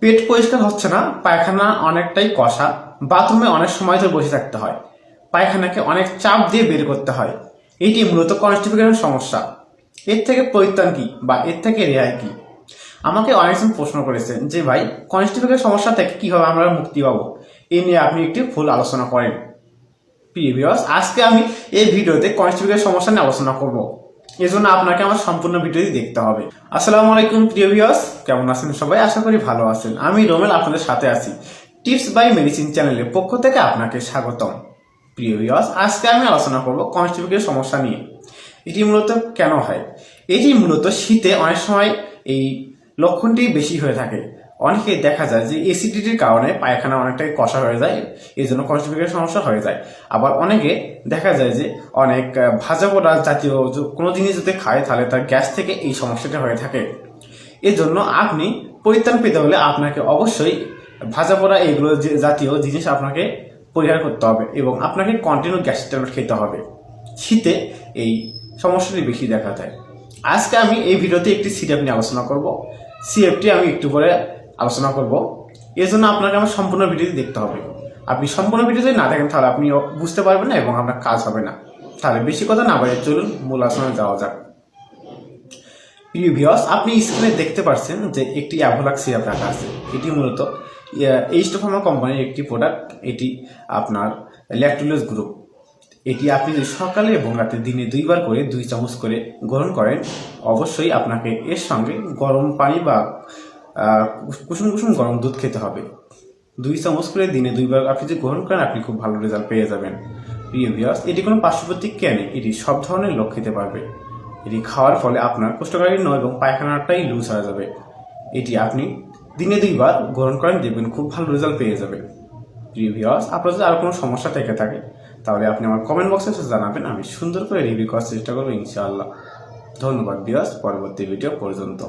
পেট পরিষ্কার হচ্ছে না, পায়খানা অনেকটাই কষা, বাথরুমে অনেক সময় ধরে বসে থাকতে হয়। পায়খানাকে অনেক চাপ দিয়ে বের করতে হয়। এটি মূলত কনস্টিপেশনের সমস্যা। এর থেকে পরিত্রাণ কি বা এর থেকে রেহাই কি? আমাকে অনেকজন প্রশ্ন করেছেন যে, ভাই কনস্টিপেশনের সমস্যা থেকে কীভাবে আমরা মুক্তি পাবো? এ নিয়ে আপনি একটি ফুল আলোচনা করেন। প্রিয় ভিউয়ার্স, আজকে আমি এই ভিডিওতে কনস্টিপেশনের সমস্যা নিয়ে আলোচনা করব। এজন্য আপনাকে আমার সম্পূর্ণ ভিডিওটি দেখতে হবে। আসসালামু আলাইকুম, প্রিয় ভিউয়ার্স। কেমন আছেন সবাই? আশা করি ভালো আছেন। আমি রোমেল, আপনাদের সাথে আছি। টিপস বাই মেডিসিন চ্যানেলের পক্ষ থেকে আপনাকে স্বাগতম। প্রিয় ভিউয়ার্স, আজকে আমি আলোচনা করব কনস্টিপেশনের সমস্যা নিয়ে। এটি মূলত কেন হয়? এটি মূলত শীতে অনেক সময় এই লক্ষণটি বেশি হয়ে থাকে। অনেকে দেখা যায় যে এসিডিটির কারণে পায়খানা অনেকটাই কষা হয়ে যায় এই জন্য কনস্টিপেশনের সমস্যা হয়ে যায়। আবার অনেকে দেখা যায় যে অনেক ভাজা পোড়া জাতীয় কোনো জিনিস যদি খায়, তাহলে তার গ্যাস থেকে এই সমস্যাটা হয়ে থাকে। এই জন্য আপনি পরিত্রাণ পেতে হলে আপনাকে অবশ্যই ভাজা পোড়া এইগুলো জাতীয় জিনিস আপনাকে পরিহার করতে হবে এবং আপনাকে কন্টিনিউ গ্যাস ট্যাবলেট খেতে হবে। শীতে এই সমস্যাটি বেশি দেখা যায় আজকে আমি এই ভিডিওতে একটি সিরাপ নিয়ে আলোচনা করব। সিএফটি আমি একটু পরে আলোচনা করব। জন্য আপনাকে আমার সম্পূর্ণ ভিডিওটি দেখতে হবে। আপনি সম্পূর্ণ ভিডিও যদি না দেখেন, তাহলে আপনি বুঝতে পারবেন না এবং আপনার কাজ হবে না। তাহলে বেশি কথা না বাড়িয়ে চলুন, মূল আলোচনায় যাওয়া যাক। প্রিয় ভিউয়ার্স আপনি স্ক্রিনে দেখতে পাচ্ছেন যে একটি অ্যাভোলাক সিরাপ রাখা আছে। এটি মূলত এইস্টোফার্মা কোম্পানির একটি প্রোডাক্ট এটি আপনার ল্যাকটুলোজ গ্রুপ এটি আপনি যদি সকালে এবং রাতে দিনে দুইবার করে দুই চামচ করে গ্রহণ করেন, অবশ্যই আপনাকে এর সঙ্গে গরম পানি বা কুসুম কুসুম গরম দুধ খেতে হবে। দুই চামচ করে দিনে দুইবার আপনি যদি গ্রহণ করেন, আপনি খুব ভালো রেজাল্ট পেয়ে যাবেন। প্রিয় ভিউয়ার্স এটি কোনো পার্শ্ব প্রতিক্রিয়া নেই, এটি সব ধরনের লোক খেতে পারবে। এটি খাওয়ার ফলে আপনার কোষ্ঠকাঠিন্য এবং পায়খানাটাই লুজ হয়ে যাবে। এটি আপনি দিনে দুইবার গ্রহণ করেন, দেখবেন খুব ভালো রেজাল্ট পেয়ে যাবেন। প্রিয় ভিউয়ার্স আপনার যদি আর কোনো সমস্যা থেকে থাকে, তাহলে আপনি আমার কমেন্ট বক্সে এসে জানাবেন, আমি সুন্দর করে রিভিউ করার চেষ্টা করব, ইনশাআল্লাহ। ধন্যবাদ ভিউয়ার্স পরবর্তী ভিডিও পর্যন্ত।